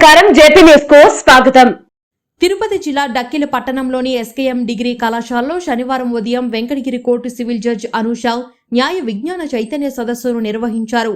నమస్కారం. జేపీ న్యూస్కు స్వాగతం. తిరుపతి జిల్లా డక్కిలి పట్టణంలోని ఎస్కేఎం డిగ్రీ కళాశాలలో శనివారం ఉదయం Venkatagiri court civil judge Anusha న్యాయ విజ్ఞాన చైతన్య సదస్సును నిర్వహించారు.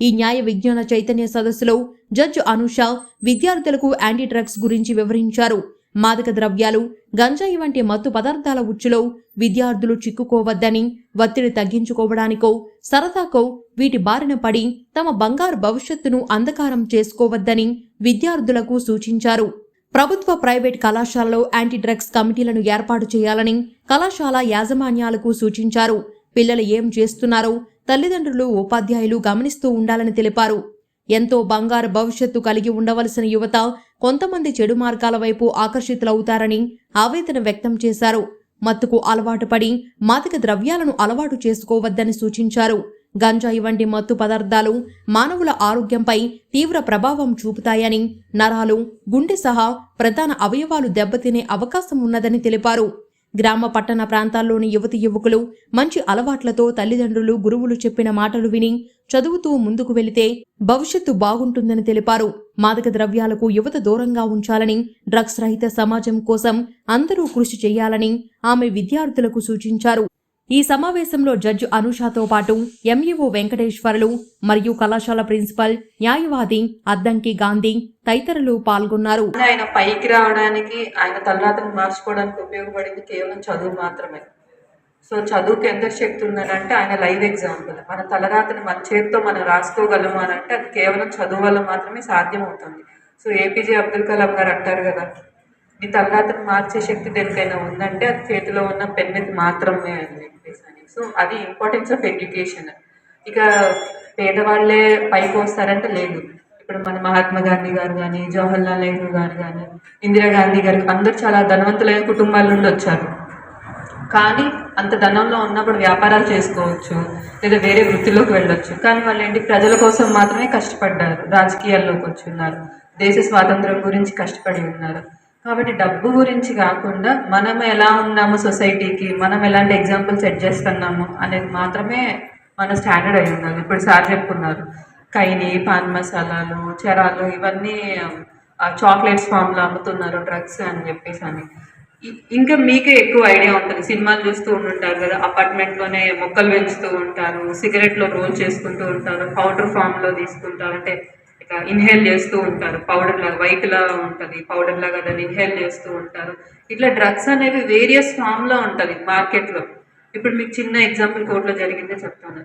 ఈ న్యాయ విజ్ఞాన చైతన్య సదస్సులో జడ్జ్ అనుషా విద్యార్థులకు యాంటీ డ్రగ్స్ గురించి వివరించారు. మాదక ద్రవ్యాలు గంజాయి వంటి మత్తు పదార్థాల ఉచ్చులో విద్యార్థులు చిక్కుకోవద్దని ఒత్తిడి తగ్గించుకోవడానికో సరదాకో వీటి బారిన పడి తమ బంగారు భవిష్యత్తును అంధకారం చేసుకోవద్దని విద్యార్థులకు సూచించారు. ప్రభుత్వ ప్రైవేట్ కళాశాలలో యాంటీ డ్రగ్స్ కమిటీలను ఏర్పాటు చేయాలని కళాశాల యాజమాన్యాలకు సూచించారు. పిల్లలు ఏం చేస్తున్నారో తల్లిదండ్రులు ఉపాధ్యాయులు గమనిస్తూ ఉండాలని తెలిపారు. ఎంతో బంగారు భవిష్యత్తు కలిగి ఉండవలసిన యువత కొంతమంది చెడు మార్గాల వైపు ఆకర్షితులవుతారని ఆవేదన వ్యక్తం చేశారు. మత్తుకు అలవాటు పడి మాదక ద్రవ్యాలను అలవాటు చేసుకోవద్దని సూచించారు. గంజాయి వంటి మత్తు పదార్థాలు మానవుల ఆరోగ్యంపై తీవ్ర ప్రభావం చూపుతాయని నరాలు గుండె సహా ప్రధాన అవయవాలు దెబ్బతినే అవకాశం ఉన్నదని తెలిపారు. గ్రామ పట్టణ ప్రాంతాల్లోని యువతి యువకులు మంచి అలవాట్లతో తల్లిదండ్రులు గురువులు చెప్పిన మాటలు విని చదువుతూ ముందుకు వెళితే భవిష్యత్తు బాగుంటుందని తెలిపారు. మాదక ద్రవ్యాలకు యువత దూరంగా ఉంచాలని డ్రగ్స్ రహిత సమాజం కోసం అందరూ కృషి చేయాలని ఆమె విద్యార్థులకు సూచించారు. ఈ సమావేశంలో జడ్జి అనుషాతో పాటు ఎంఈఓ వెంకటేశ్వర్లు మరియు కళాశాల ప్రిన్సిపల్ న్యాయవాది అద్దంకి గాంధీ తదితరులు పాల్గొన్నారు. ఆయన పైకి రావడానికి ఆయన తలరాతను మార్చుకోవడానికి ఉపయోగపడింది కేవలం చదువు మాత్రమే. సో చదువుకి ఎంత శక్తి ఉందనంటే ఆయన లైవ్ ఎగ్జాంపుల్. మన తలరాతని మన చేతితో మనం రాసుకోగలము అని అంటే అది కేవలం చదువు వల్ల మాత్రమే సాధ్యమవుతుంది. సో ఏపీజే అబ్దుల్ కలాం గారు అంటారు కదా నీ తలరాతను మార్చే శక్తి దేనికైనా ఉందంటే అది చేతిలో ఉన్న పెన్నుకి మాత్రమే అని చెప్పేసి సో అది ఇంపార్టెన్స్ ఆఫ్ ఎడ్యుకేషన్ ఇక పేదవాళ్ళే పైకి వస్తారంటే లేదు. ఇప్పుడు మన మహాత్మా గాంధీ గారు కానీ జవహర్లాల్ నెహ్రూ గారు కానీ ఇందిరాగాంధీ గారు అందరూ చాలా ధనవంతులైన కుటుంబాల నుండి వచ్చారు. కానీ అంత ధనంలో ఉన్నప్పుడు వ్యాపారాలు చేసుకోవచ్చు లేదా వేరే వృత్తిలోకి వెళ్ళొచ్చు. కానీ వాళ్ళు ఏంటి? ప్రజల కోసం మాత్రమే కష్టపడ్డారు. రాజకీయాల్లోకి వచ్చి ఉన్నారు. దేశ స్వాతంత్రం గురించి కష్టపడి ఉన్నారు. కాబట్టి డబ్బు గురించి కాకుండా మనం ఎలా ఉన్నాము సొసైటీకి మనం ఎలాంటి ఎగ్జాంపుల్ సెట్ చేస్తున్నాము అనేది మాత్రమే మన స్టాండర్డ్ అయి ఉండాలి. ఇప్పుడు సార్ చెప్పుకున్నారు కైని పాన్ మసాలాలు చరాలు ఇవన్నీ చాక్లెట్స్ ఫామ్లో అమ్ముతున్నారు డ్రగ్స్ అని చెప్పేసి అని. ఇంకా మీకే ఎక్కువ ఐడియా ఉంటుంది. సినిమాలు చూస్తూ ఉంటుంటారు కదా అపార్ట్మెంట్లోనే మొక్కలు పెంచుతూ ఉంటారు సిగరెట్లో రోల్ చేసుకుంటూ ఉంటారు పౌడర్ ఫామ్లో తీసుకుంటారు. అంటే ఇక ఇన్హేల్ చేస్తూ ఉంటారు. పౌడర్ లాగా వైట్ లా ఉంటుంది. పౌడర్ లాగా దాన్ని ఇన్హేల్ చేస్తూ ఉంటారు. ఇట్లా డ్రగ్స్ అనేవి వేరియస్ ఫామ్లో ఉంటుంది మార్కెట్లో ఇప్పుడు మీకు చిన్న ఎగ్జాంపుల్ కోర్టులో జరిగిందే చెప్తాను.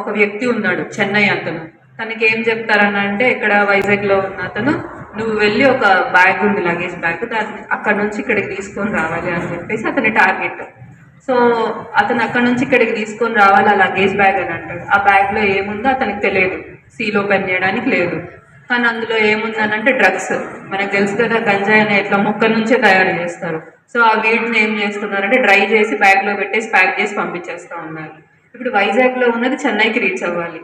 ఒక వ్యక్తి ఉన్నాడు చెన్నై అతను. తనకి ఏం చెప్తారని అంటే ఇక్కడ వైజాగ్లో ఉన్న అతను నువ్వు వెళ్ళి ఒక బ్యాగ్ ఉంది లగేజ్ బ్యాగ్ దాన్ని అక్కడ నుంచి ఇక్కడికి తీసుకొని రావాలి అని చెప్పేసి అతని టార్గెట్ సో అతను అక్కడ నుంచి ఇక్కడికి తీసుకొని రావాలి ఆ లగేజ్ బ్యాగ్ అని అంటాడు. ఆ బ్యాగ్లో ఏముందో అతనికి తెలియదు. సీల్ ఓపెన్ చేయడానికి లేదు. కానీ అందులో ఏముందనంటే డ్రగ్స్ మనకు తెలుసు కదా గంజాయిని అనే ఇట్లా మొక్క నుంచే తయారు చేస్తారు. సో ఆ వీటిని ఏం చేస్తున్నారంటే డ్రై చేసి బ్యాగ్లో పెట్టేసి ప్యాక్ చేసి పంపించేస్తూ ఉన్నారు. ఇప్పుడు వైజాగ్లో ఉన్నది చెన్నైకి రీచ్ అవ్వాలి.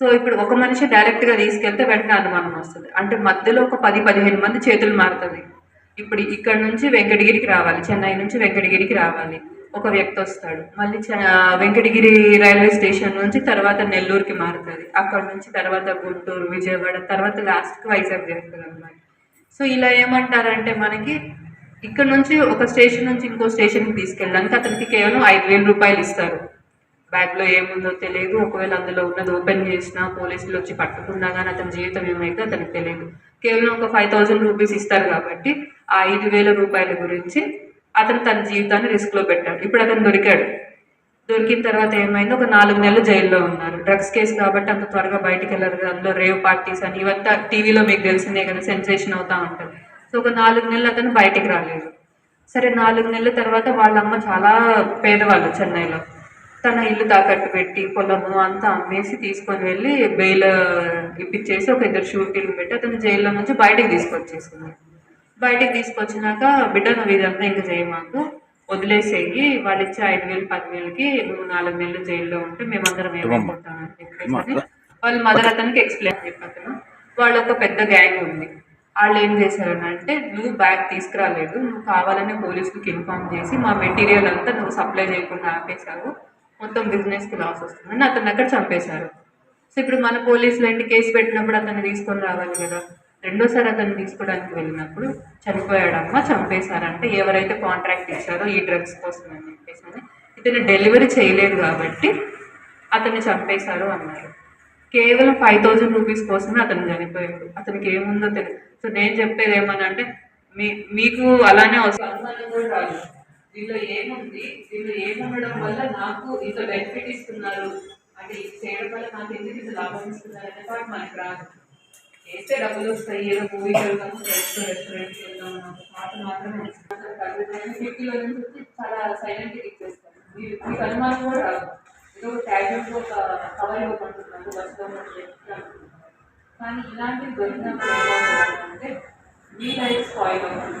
సో ఇప్పుడు ఒక మనిషి డైరెక్ట్గా తీసుకెళ్తే వెంటనే అనుమానం వస్తుంది. అంటే మధ్యలో ఒక పది పదిహేను మంది చేతులు మారుతుంది ఇప్పుడు ఇక్కడ నుంచి వెంకటగిరికి రావాలి చెన్నై నుంచి వెంకటగిరికి రావాలి. ఒక వ్యక్తి వస్తాడు. మళ్ళీ చ- వెంకటగిరి రైల్వే స్టేషన్ నుంచి తర్వాత నెల్లూరుకి మారుతుంది. అక్కడ నుంచి తర్వాత గుంటూరు విజయవాడ తర్వాత లాస్ట్కి వైజాగ్ జరుగుతుంది అనమాట సో ఇలా ఏమంటారంటే మనకి ఇక్కడ నుంచి ఒక స్టేషన్ నుంచి ఇంకో స్టేషన్కి తీసుకెళ్ళడానికి అతనికి కేవలం ఐదు వేల రూపాయలు ఇస్తారు. బ్యాగ్లో ఏముందో తెలియదు. ఒకవేళ అందులో ఉన్నది ఓపెన్ చేసినా పోలీసులు వచ్చి పట్టుకున్నా కానీ అతని జీవితం ఏమైతే అతనికి తెలియదు. కేవలం ఒక ఫైవ్ థౌజండ్ రూపీస్ ఇస్తారు కాబట్టి ఆ ఐదు వేల రూపాయల గురించి అతను తన జీవితాన్ని రిస్క్లో పెట్టాడు. ఇప్పుడు అతను దొరికాడు. దొరికిన తర్వాత ఏమైంది? ఒక నాలుగు నెలలు జైల్లో ఉన్నారు. డ్రగ్స్ కేసు కాబట్టి అంత త్వరగా బయటికి వెళ్ళరు అందులో రేవ్ పార్టీస్ అని ఇవంతా టీవీలో మీకు తెలిసిందే కదా సెన్సేషన్ అవుతా ఉంటుంది. సో ఒక నాలుగు నెలలు అతను బయటికి రాలేదు. సరే నాలుగు నెలల తర్వాత వాళ్ళ అమ్మ చాలా పేదవాళ్ళు చెన్నైలో. తన ఇల్లు తాకట్టు పెట్టి పొలము అంతా అమ్మేసి తీసుకొని వెళ్ళి బెయిల్ ఇప్పించేసి ఒక ఇద్దరు షూటీలు పెట్టి అతను జైల్లో నుంచి బయటకు తీసుకొచ్చేసింది. బయటికి తీసుకొచ్చినాక బిడ్డ నువ్వు ఇదంతా ఇంకా చేయ మాకు వదిలేసేయి. వాళ్ళు ఇచ్చే ఐదు వేలు పదివేలకి నువ్వు నాలుగు నెలలు జైల్లో ఉంటే మేమందరం చెప్పేసి అని వాళ్ళ మదర్ అతనికి ఎక్స్ప్లెయిన్ చెప్పాను వాళ్ళ ఒక పెద్ద గ్యాంగ్ ఉంది. వాళ్ళు ఏం చేశారని అంటే నువ్వు బ్యాగ్ తీసుకురాలేదు నువ్వు కావాలనే పోలీసులకు ఇన్ఫార్మ్ చేసి మా మెటీరియల్ అంతా నువ్వు సప్లై చేయకుండా ఆపేశావు. మొత్తం బిజినెస్కి లాస్ వస్తుందని అతను అక్కడ చంపేశారు. సో ఇప్పుడు మన పోలీసులు ఏంటి? కేసు పెట్టినప్పుడు అతన్ని తీసుకొని రావాలి కదా. రెండోసారి అతను తీసుకోవడానికి వెళ్ళినప్పుడు చనిపోయాడమ్మా చంపేశారంటే ఎవరైతే కాంట్రాక్ట్ ఇచ్చారో ఈ డ్రగ్స్ కోసం అని చెప్పేసి అని ఇతను డెలివరీ చేయలేదు కాబట్టి అతన్ని చంపేశారు అన్నారు. కేవలం ఫైవ్ థౌజండ్ రూపీస్ కోసమే అతను చనిపోయాడు. అతనికి ఏముందో తెలియదు సో నేను చెప్పేది ఏమనంటే మీ మీకు అలానే అవసరం కూడా దీనిలో ఏముంది? దీనిలో ఏముండడం వల్ల నాకు ఇంత బెనిఫిట్ ఇస్తున్నారు? అంటే ఇది చేయడం వల్ల నాకు ఎందుకు ఇంత లాభం ఇస్తున్నారు అనే పాటు మనకు రాదు. చేస్తే డబ్బులు వస్తాయి ఏదో మూవీకి వెళ్తాము రెస్టారెంట్కి వెళ్దాము నాకు పాట మాత్రమే ఫిఫ్టీలో నుంచి వచ్చి చాలా సైలెంట్గా ఇచ్చేస్తాను మీరు మీకు అనుమానం కూడా రాదు. ఏదో ట్యాబ్లెట్ ఒక కవర్ ఇవ్వకుంటున్నాను బస్సులో కానీ ఇలాంటివి దొరికినప్పుడు అంటే మీ లైఫ్ స్పాయిల్ అవుతుంది.